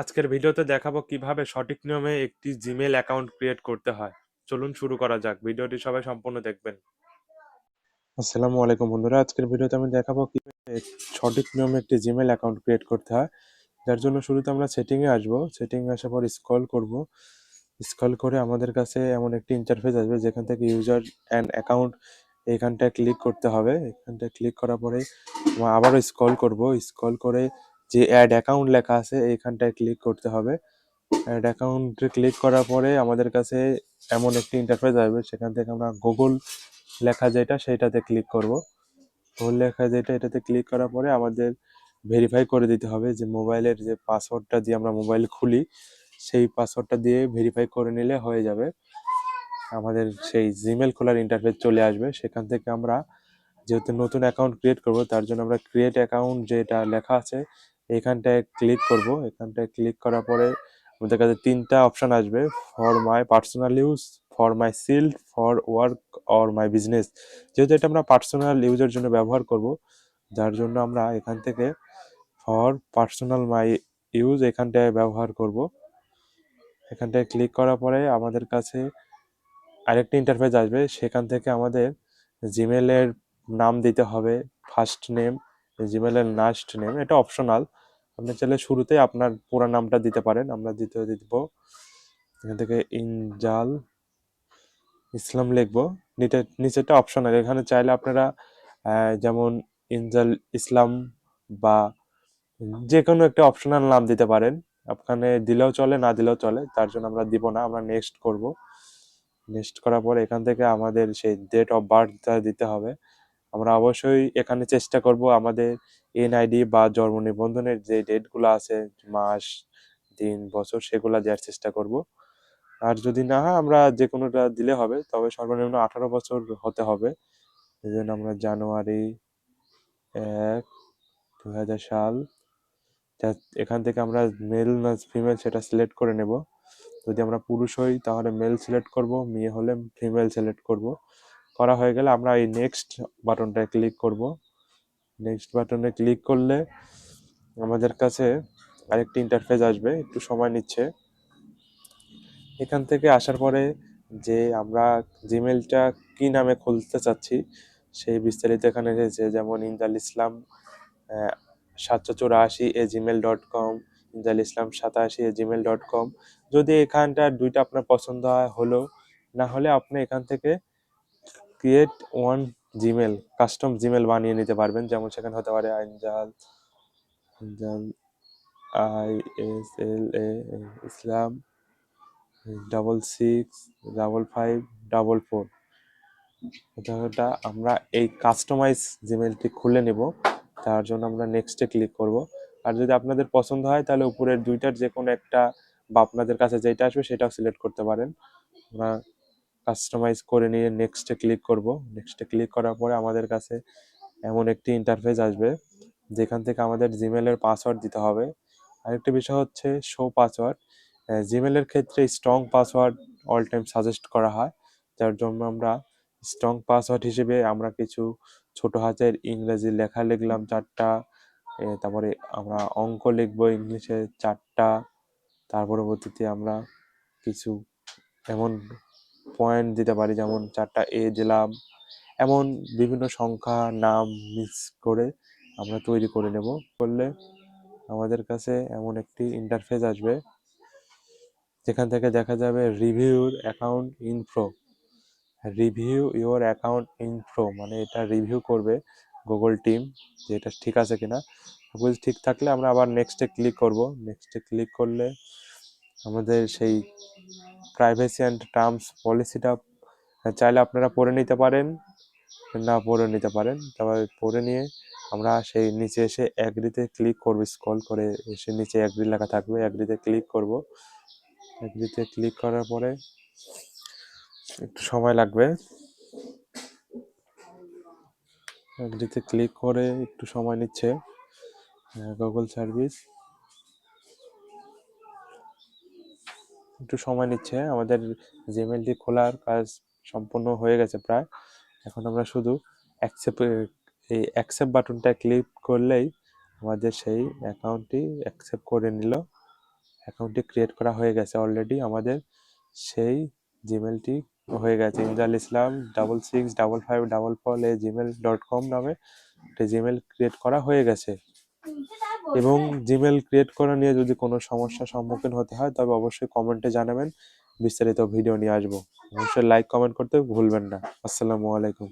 আজকের ভিডিওতে দেখাবো কীভাবে সঠিক নিয়মে একটি জিমেল অ্যাকাউন্ট ক্রিয়েট করতে হয়। চলুন শুরু করা যাক। ভিডিওটি সবাই সম্পূর্ণ দেখবেন। আসসালামু আলাইকুম বন্ধুরা, আজকের ভিডিওতে আমি দেখাবো কীভাবে সঠিক নিয়মে একটি জিমেল অ্যাকাউন্ট ক্রিয়েট করতে হয়। যার জন্য শুরুতে আমরা সেটিংয়ে আসব। সেটিংয়ে আসার পর স্ক্রল করব। স্ক্রল করে আমাদের কাছে এমন একটি ইন্টারফেস আসবে, যেখান থেকে ইউজার অ্যান্ড অ্যাকাউন্ট এইখানটায় ক্লিক করতে হবে। এখানটায় ক্লিক করার পরে আবারও স্ক্রল করব। স্ক্রল করে যে অ্যাড অ্যাকাউন্ট লেখা আছে, এইখানটায় ক্লিক করতে হবে। অ্যাড অ্যাকাউন্টে ক্লিক করার পরে আমাদের কাছে এমন একটি ইন্টারফেস আসবে, সেখান থেকে আমরা গুগল লেখা যেটা, সেইটাতে ক্লিক করব। গুগল লেখা যেটা, এটাতে ক্লিক করার পরে আমাদের ভেরিফাই করে দিতে হবে যে মোবাইলের যে পাসওয়ার্ডটা দিয়ে আমরা মোবাইল খুলি, সেই পাসওয়ার্ডটা দিয়ে ভেরিফাই করে নিলে হয়ে যাবে। আমাদের সেই জিমেল খোলার ইন্টারফেস চলে আসবে। সেখান থেকে আমরা যেহেতু নতুন অ্যাকাউন্ট ক্রিয়েট করব, তার জন্য আমরা ক্রিয়েট অ্যাকাউন্ট যেটা লেখা আছে এখানটায় ক্লিক করব। এখানটায় ক্লিক করার পরে আমাদের কাছে তিনটা অপশান আসবে। For my personal use for my child for work or my business যেহেতু এটা আমরা পার্সোনাল ইউজের জন্য ব্যবহার করব, যার জন্য আমরা এখান থেকে ফর পার্সোনাল মাই ইউজ এখানটায় ব্যবহার করব। এখানটায় ক্লিক করার পরে আমাদের কাছে আরেকটি ইন্টারফেস আসবে। সেখান থেকে আমাদের জিমেলের নাম দিতে হবে ফার্স্ট নেম জিমেলের লাস্ট নেম এটা অপশনাল আপনি চাইলে শুরুতেই আপনার পুরো নামটা দিতে পারেন, আমরা দিতে দিব। এখান থেকে ইনজাল, ইসলাম লিখব। নিচে নিচেটা অপশনাল এখানে চাইলে আপনারা যেমন ইনজাল ইসলাম বা যে কোনো একটা অপশনাল নাম দিতে পারেন। ওখানে দিলেও চলে, না দিলেও চলে, তার জন্য আমরা দিব না, আমরা নেক্সট করব। নেক্সট করার পর এখান থেকে আমাদের সেই ডেট অফ বার্থটা দিতে হবে। আমরা অবশ্যই এখানে চেষ্টা করব আমাদের এনআইডি বা জন্ম নিবন্ধনের যে ডেটগুলো আছে, মাস, দিন, বছর, সেগুলো দেওয়ার চেষ্টা করব। আর যদি না হয়, আমরা যে কোনোটা দিলে হবে, তবে সর্বনিম্ন আঠারো বছর হতে হবে। এই জন্য আমরা জানুয়ারি এক দু হাজার সাল এখান থেকে আমরা মেল না ফিমেল সেটা সিলেক্ট করে নেব। যদি আমরা পুরুষ হই, তাহলে মেল সিলেক্ট করব, মেয়ে হলে ফিমেল সিলেক্ট করব। করা হয়ে গেলে আমরা এই নেক্সট বাটনটায় ক্লিক করব। নেক্সট বাটনে ক্লিক করলে আমাদের কাছে আরেকটি ইন্টারফেস আসবে, একটু সময় নিচ্ছে। এখান থেকে আসার পরে যে আমরা জিমেলটা কি নামে খুলতে চাচ্ছি, সেই বিস্তারিত এখানে এসেছে যেমন ইনজাল ইসলাম সাতশো চুরাশি এ জিমেল ডট কম ইনজাল ইসলাম সাতাশি এ জিমেল ডট কম যদি এখানটা দুইটা আপনার পছন্দ হয় হলো, না হলে আপনি এখান থেকে create one Gmail custom Gmail বানিয়ে নিতে পারবেন। যেমন সেখানে হতে পারে Injal Injal I S L A, Islam double six double five double four এটা আমরা এই কাস্টমাইজ জিমেলটি খুলে নেব, তার জন্য আমরা নেক্সটে ক্লিক করব। আর যদি আপনাদের পছন্দ হয়, তাহলে উপরের দুইটার যে কোনো একটা বা আপনাদের কাছে যেটা আসবে, সেটাও সিলেক্ট করতে পারেন। আমরা কাস্টমাইজ করে নিয়ে নেক্সটে ক্লিক করব। নেক্সটে ক্লিক করার পরে আমাদের কাছে এমন একটি ইন্টারফেস আসবে, যেখান থেকে আমাদের জিমেলের পাসওয়ার্ড দিতে হবে। আরেকটি বিষয় হচ্ছে শো পাসওয়ার্ড জিমেলের ক্ষেত্রে strong password all time suggest করা হয়, যার জন্য আমরা স্ট্রং পাসওয়ার্ড হিসেবে আমরা কিছু ছোট হাতের ইংরেজি লেখা লিখলাম চারটা তারপরে আমরা অঙ্ক লিখব ইংলিশে চারটা, তার পরবর্তীতে আমরা কিছু এমন পয়েন্ট দিতে পারি, যেমন চারটা এ দিলাম। এমন বিভিন্ন সংখ্যা, নাম মিক্স করে আমরা তৈরি করে নেব। করলে আমাদের কাছে এমন একটি ইন্টারফেস আসবে, যেখান থেকে দেখা যাবে রিভিউর account info review your account info মানে এটা রিভিউ করবে গুগল টিম যে এটা ঠিক আছে কিনা। সাপোজ ঠিক থাকলে আমরা আবার নেক্সটে ক্লিক করব। নেক্সটে ক্লিক করলে আমাদের সেই প্রাইভেসি অ্যান্ড টার্মস পলিসিটা চাইলে আপনারা পড়ে নিতে পারেন, না পড়ে নিতে পারেন তবে পড়ে নিয়ে আমরা সেই নিচে এসে অ্যাগ্রিতে ক্লিক করব স্ক্রল করে এসে নিচে অ্যাগ্রি লেখা থাকবে অ্যাগ্রিতে ক্লিক করব। অ্যাগ্রিতে ক্লিক করার পরে একটু সময় লাগবে। অ্যাগ্রিতে ক্লিক করে একটু সময় নিচ্ছে গুগল সার্ভিস একটু সময় নিচ্ছে। আমাদের জিমেলটি খোলার কাজ সম্পূর্ণ হয়ে গেছে প্রায়। এখন আমরা শুধু অ্যাকসেপ্ট এই অ্যাকসেপ্ট বাটনটা ক্লিক করলেই আমাদের সেই অ্যাকাউন্টটি অ্যাকসেপ্ট করে নিল। অ্যাকাউন্টটি ক্রিয়েট করা হয়ে গেছে অলরেডি আমাদের সেই জিমেলটি হয়ে গেছে। Imzal Islam double six double five double four এ জিমেল ডট কম নামে একটি জিমেল ক্রিয়েট করা হয়ে গেছে। এবং জিমেল ক্রিয়েট করা নিয়ে যদি কোনো সমস্যার সম্মুখীন হতে হয়, তবে অবশ্যই কমেন্টে জানাবেন। বিস্তারিত ভিডিও নিয়ে আসব। অবশ্যই লাইক কমেন্ট করতে ভুলবেন না। আসসালামু আলাইকুম।